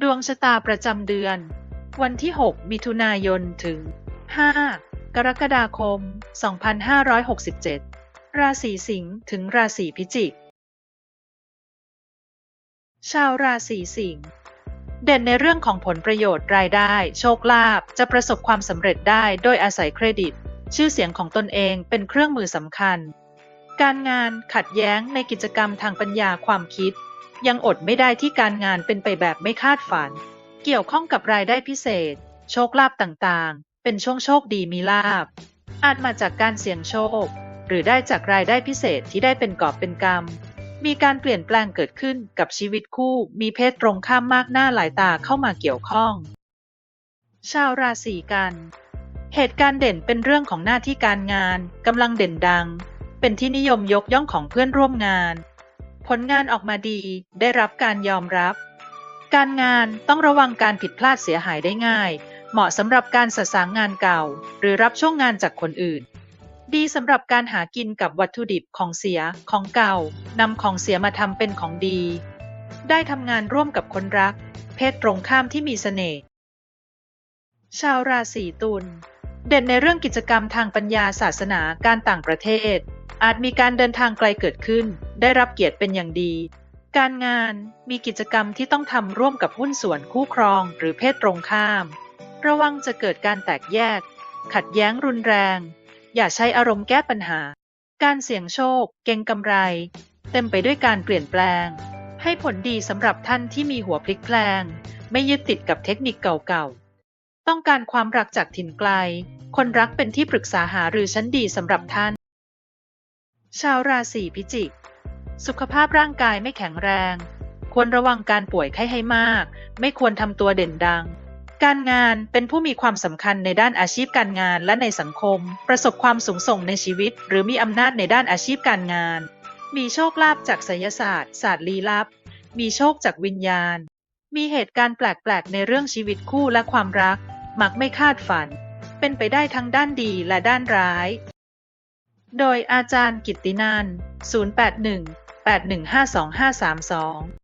ดวงชะตาประจำเดือน วันที่ 6 มิถุนายน ถึง 5 กรกฎาคม 2567 ราศีสิงห์ ถึงราศีพิจิก ชาวราศีสิงห์ เด่นในเรื่องของผลประโยชน์รายได้ โชคลาภ จะประสบความสำเร็จได้โดยอาศัยเครดิต ชื่อเสียงของตนเองเป็นเครื่องมือสำคัญ การงานขัดแย้งในกิจกรรมทางปัญญาความคิด ยังอดไม่ได้ที่การงานเป็นไปแบบไม่คาดฝัน เกี่ยวข้องกับรายได้พิเศษ โชคลาภต่างๆ เป็นช่วงโชคดีมีลาบ อาจมาจากการเสี่ยงโชค หรือได้จากรายได้พิเศษที่ได้เป็นกอบเป็นกำมีการเปลี่ยนแปลงเกิดขึ้นกับชีวิตคู่ มีเพศตรงข้ามมากหน้าหลายตาเข้ามาเกี่ยวข้อง ชาวราศีกัน เหตุการณ์เด่นเป็นเรื่องของหน้าที่การงานกำลังเด่นดัง เป็นที่นิยมยกย่องของเพื่อนร่วมงาน ผลงานออกมาดีได้รับการยอมรับ การงานต้องระวังการผิดพลาดเสียหายได้ง่าย เหมาะสำหรับการสะสางงานเก่า หรือรับช่วงงานจากคนอื่น ดีสำหรับการหากินกับวัตถุดิบของเสียของเก่านำของเสียมาทำเป็นของดี ได้ทำงานร่วมกับคนรัก เพศตรงข้ามที่มีเสน่ห์ชาวราศีตุลเด่นในเรื่องกิจกรรมทางปัญญาศาสนาการต่างประเทศ อาจมีการเดินทางไกลเกิดขึ้น ได้รับเกียรติเป็นอย่างดี การงานมีกิจกรรมที่ต้องทำร่วมกับหุ้นส่วนคู่ครองหรือเพศตรงข้าม ระวังจะเกิดการแตกแยก ขัดแย้งรุนแรง อย่าใช้อารมณ์แก้ปัญหา การเสี่ยงโชค เก่งกำไร เต็มไปด้วยการเปลี่ยนแปลง ให้ผลดีสำหรับท่านที่มีหัวพลิกแพลง ไม่ยึดติดกับเทคนิคเก่าๆ ต้องการความรักจากถิ่นไกล คนรักเป็นที่ปรึกษาหารือชั้นดีสำหรับท่าน ชาวราศีพิจิก สุขภาพร่างกายไม่แข็งแรง ควรระวังการป่วยไข้ให้มาก ไม่ควรทำตัวเด่นดัง การงานเป็นผู้มีความสำคัญในด้านอาชีพการงานและในสังคม ประสบความสูงส่งในชีวิต หรือมีอำนาจในด้านอาชีพการงาน มีโชคลาภจากไสยศาสตร์ ศาสตร์ลี้ลับ มีโชคจากวิญญาณ มีเหตุการณ์แปลกๆ ในเรื่องชีวิตคู่และความรัก มักไม่คาดฝัน เป็นไปได้ทั้งด้านดีและด้านร้าย โดยอาจารย์ กิตตินันท์081 8152532